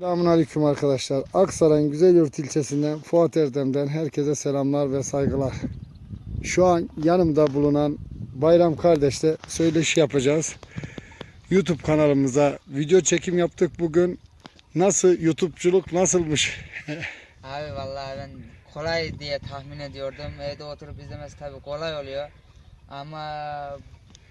Selamun Aleyküm arkadaşlar. Aksaray'ın Güzelyurt ilçesinden Fuat Erdem'den herkese selamlar ve saygılar. Şu an yanımda bulunan Bayram kardeşle söyleşi yapacağız. YouTube kanalımıza video çekim yaptık bugün. Nasıl YouTube'culuk nasılmış? Abi vallahi ben kolay diye tahmin ediyordum. Evde oturup izlemesi tabii kolay oluyor. Ama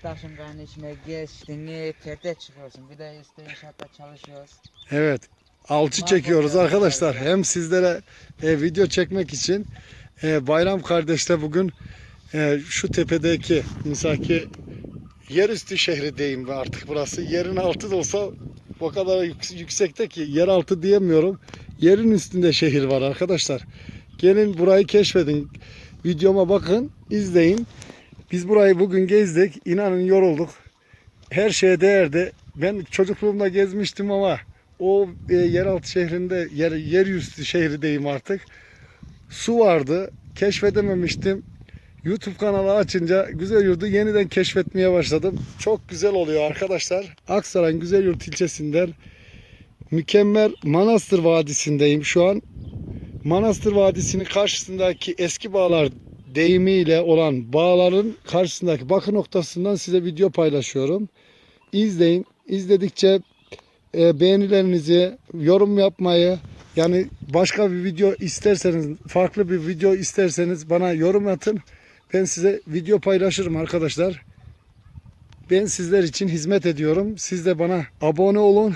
taşınganın içine geçtin mi perde çıkıyorsun. Bir de işte inşaatta çalışıyoruz. Evet. Alçı çekiyoruz arkadaşlar. Hem sizlere e, video çekmek için e, Bayram kardeşle bugün e, şu tepedeki misaki yerüstü şehri diyeyim artık burası. Yerin altı da olsa o kadar yük- yüksekte ki yer altı diyemiyorum. Yerin üstünde şehir var arkadaşlar. Gelin burayı keşfedin. Videoma bakın, izleyin. Biz burayı bugün gezdik. İnanın yorulduk. Her şeye değerdi. Ben çocukluğumda gezmiştim ama o e, yeraltı şehrinde, yer, yeryüzü şehri diyeyim artık. Su vardı. Keşfedememiştim. YouTube kanalı açınca Güzel Yurt'u yeniden keşfetmeye başladım. Çok güzel oluyor arkadaşlar. Aksaray'ın Güzel Yurt ilçesinden mükemmel Manastır Vadisi'ndeyim şu an. Manastır Vadisi'nin karşısındaki eski bağlar deyimiyle olan bağların karşısındaki bakı noktasından size video paylaşıyorum. İzleyin. İzledikçe e, beğenilerinizi, yorum yapmayı, yani başka bir video isterseniz, farklı bir video isterseniz bana yorum atın. Ben size video paylaşırım arkadaşlar. Ben sizler için hizmet ediyorum. Siz de bana abone olun.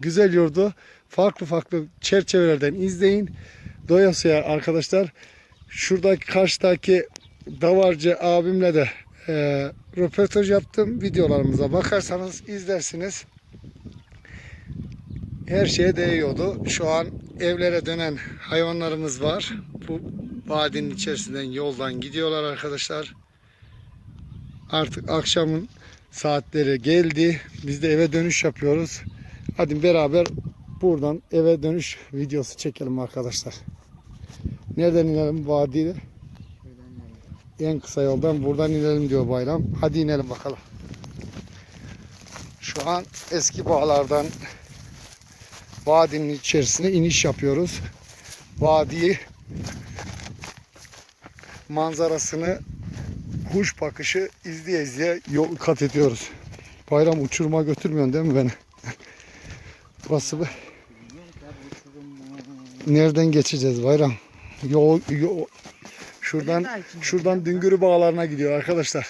Güzel yurdu farklı farklı çerçevelerden izleyin. Doyasıya arkadaşlar. Şuradaki karşıdaki davarcı abimle de e, röportaj yaptım. Videolarımıza bakarsanız izlersiniz her şeye değiyordu. Şu an evlere dönen hayvanlarımız var. Bu vadinin içerisinden yoldan gidiyorlar arkadaşlar. Artık akşamın saatleri geldi. Biz de eve dönüş yapıyoruz. Hadi beraber buradan eve dönüş videosu çekelim arkadaşlar. Nereden inelim nereye? En kısa yoldan buradan inelim diyor Bayram. Hadi inelim bakalım. Şu an eski bağlardan vadinin içerisine iniş yapıyoruz. Vadiyi manzarasını kuş bakışı izleye izleye yol kat ediyoruz. Bayram uçuruma götürmüyorsun değil mi beni? Burası mu? Nereden geçeceğiz Bayram? Yol, yol şuradan şuradan Düngürü Bağları'na gidiyor arkadaşlar.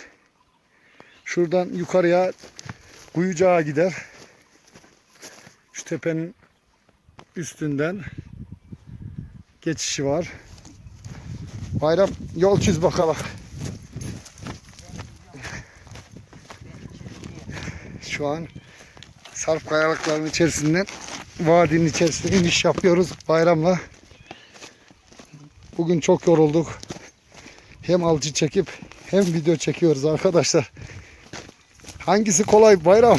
Şuradan yukarıya Kuyucağa gider. Şu tepenin üstünden geçişi var. Bayram yol çiz bakalım. Şu an sarp kayalıkların içerisinden vadinin içerisine iniş yapıyoruz bayramla. Bugün çok yorulduk. Hem alçı çekip hem video çekiyoruz arkadaşlar. Hangisi kolay bayram?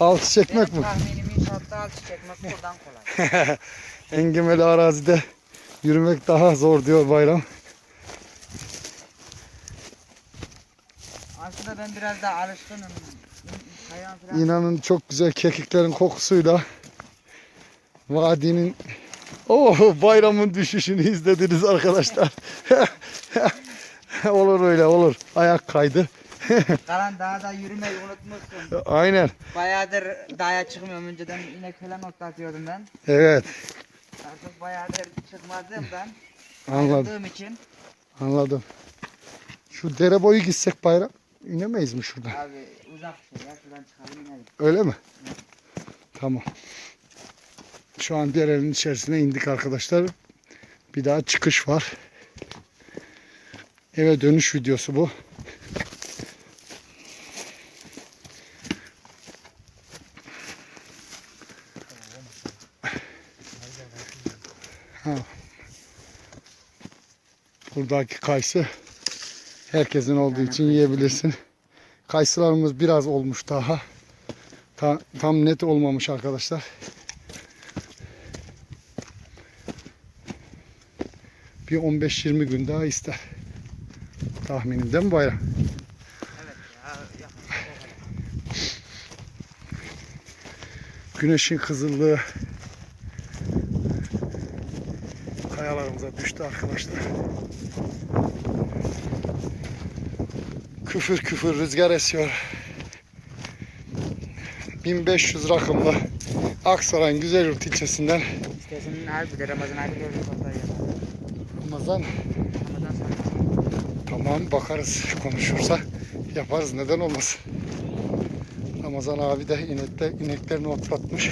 Alçı çekmek mi? tahminim inşaatta alçı çekmek buradan kolay. Engemeli arazide yürümek daha zor diyor bayram. Aslında ben biraz daha alışkınım. Falan. İnanın çok güzel kekiklerin kokusuyla vadinin oh bayramın düşüşünü izlediniz arkadaşlar. olur öyle olur. Ayak kaydı. Kalan dağda yürümeyi unutmuşsun. Aynen. Bayağıdır dağa çıkmıyorum. Önceden inek falan otlatıyordum ben. Evet. Artık bayağıdır çıkmadığımdan Anladım. ayrıldığım için Anladım. Şu dere boyu gitsek bayram inemeyiz mi şuradan? abi uzak bir şey ya şuradan çıkalım inelim. Öyle mi? Tamam. Şu an derenin içerisine indik arkadaşlar. Bir daha çıkış var. Eve dönüş videosu bu. Ha. Buradaki kayısı herkesin olduğu için yiyebilirsin. Kayısılarımız biraz olmuş daha. Ta- tam net olmamış arkadaşlar. Bir 15-20 gün daha ister. Tahminimden bayram. Evet ya yakın. Güneşin kızıllığı Kayalarımıza düştü arkadaşlar. Küfür küfür rüzgar esiyor. 1500 rakımlı Aksaray'ın Güzelyurt ilçesinden İstersen abi de Ramazan abi de. Ramazan Ramazan sonra. Tamam bakarız konuşursa yaparız neden olmasın. Ramazan abi de inekte, ineklerini otlatmış.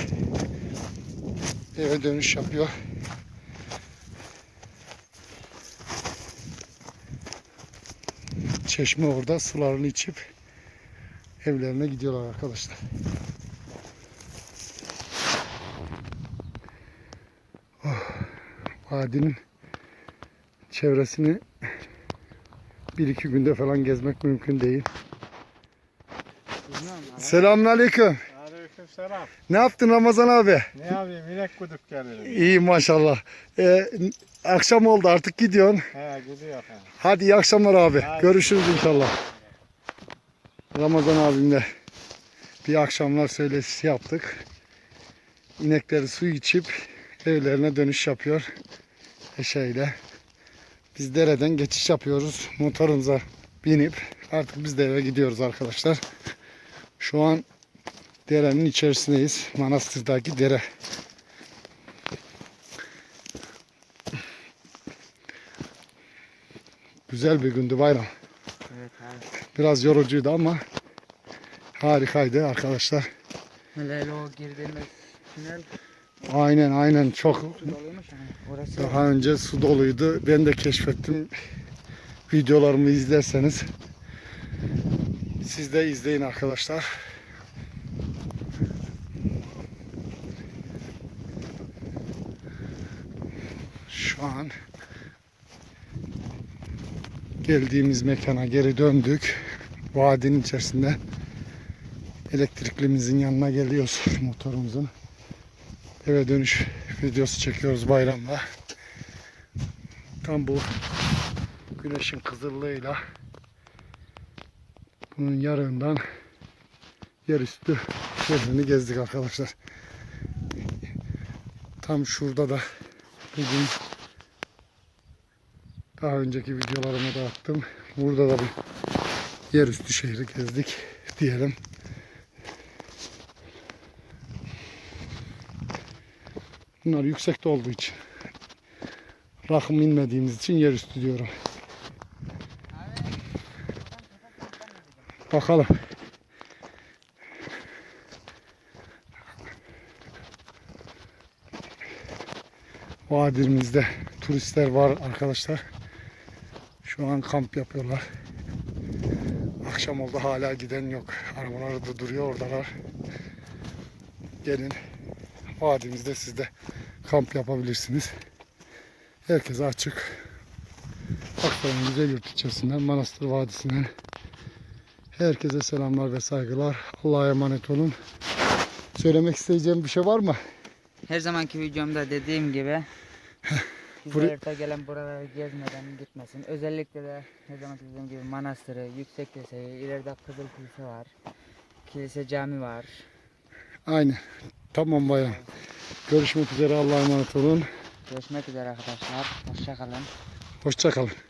Eve dönüş yapıyor. Çeşme orada sularını içip evlerine gidiyorlar arkadaşlar. Oh, vadinin çevresini bir iki günde falan gezmek mümkün değil. Selamünaleyküm. Aleykümselam. Ne yaptın Ramazan abi? Ne yapayım inek kuduk gelirim. İyi maşallah. Ee, akşam oldu artık gidiyorsun. He gidiyor ha. Hadi iyi akşamlar abi. Hadi. Görüşürüz inşallah. Ramazan abimle bir akşamlar söyleşisi yaptık. İnekleri su içip evlerine dönüş yapıyor eşeğiyle. Biz dereden geçiş yapıyoruz. Motorumuza binip artık biz de eve gidiyoruz arkadaşlar. Şu an derenin içerisindeyiz. Manastır'daki dere. Güzel bir gündü bayram. Evet abi. Biraz yorucuydu ama harikaydı arkadaşlar. Hele o girdiğimiz tünel Aynen aynen çok. Orası daha önce su doluydu. Ben de keşfettim. Videolarımı izlerseniz siz de izleyin arkadaşlar. Şu an geldiğimiz mekana geri döndük. Vadinin içerisinde elektriklimizin yanına geliyoruz motorumuzun. Eve dönüş videosu çekiyoruz bayramda. Tam bu güneşin kızıllığıyla bunun yarığından yerüstü şehrini gezdik arkadaşlar. Tam şurada da bugün daha önceki videolarımı da attım. Burada da bir yerüstü şehri gezdik diyelim. Bunlar yüksekte olduğu için. Rakım inmediğimiz için yerüstü diyorum. Bakalım. Vadimizde turistler var arkadaşlar. Şu an kamp yapıyorlar. Akşam oldu hala giden yok. Arabaları da duruyor oradalar. Gelin vadimizde siz de kamp yapabilirsiniz. Herkese açık. Aksaray'ın güzel yurt içerisinden Manastır Vadisi'nden herkese selamlar ve saygılar. Allah'a emanet olun. Söylemek isteyeceğim bir şey var mı? Her zamanki videomda dediğim gibi Bizler gelen buraları gezmeden gitmesin. Özellikle de her zaman dediğim gibi manastırı, yüksek liseyi, ileride Kızıl Kilise var. Kilise cami var. Aynen. Tamam bayram. Görüşmek üzere. Allah'a emanet olun. Görüşmek üzere arkadaşlar. Hoşçakalın. Hoşçakalın.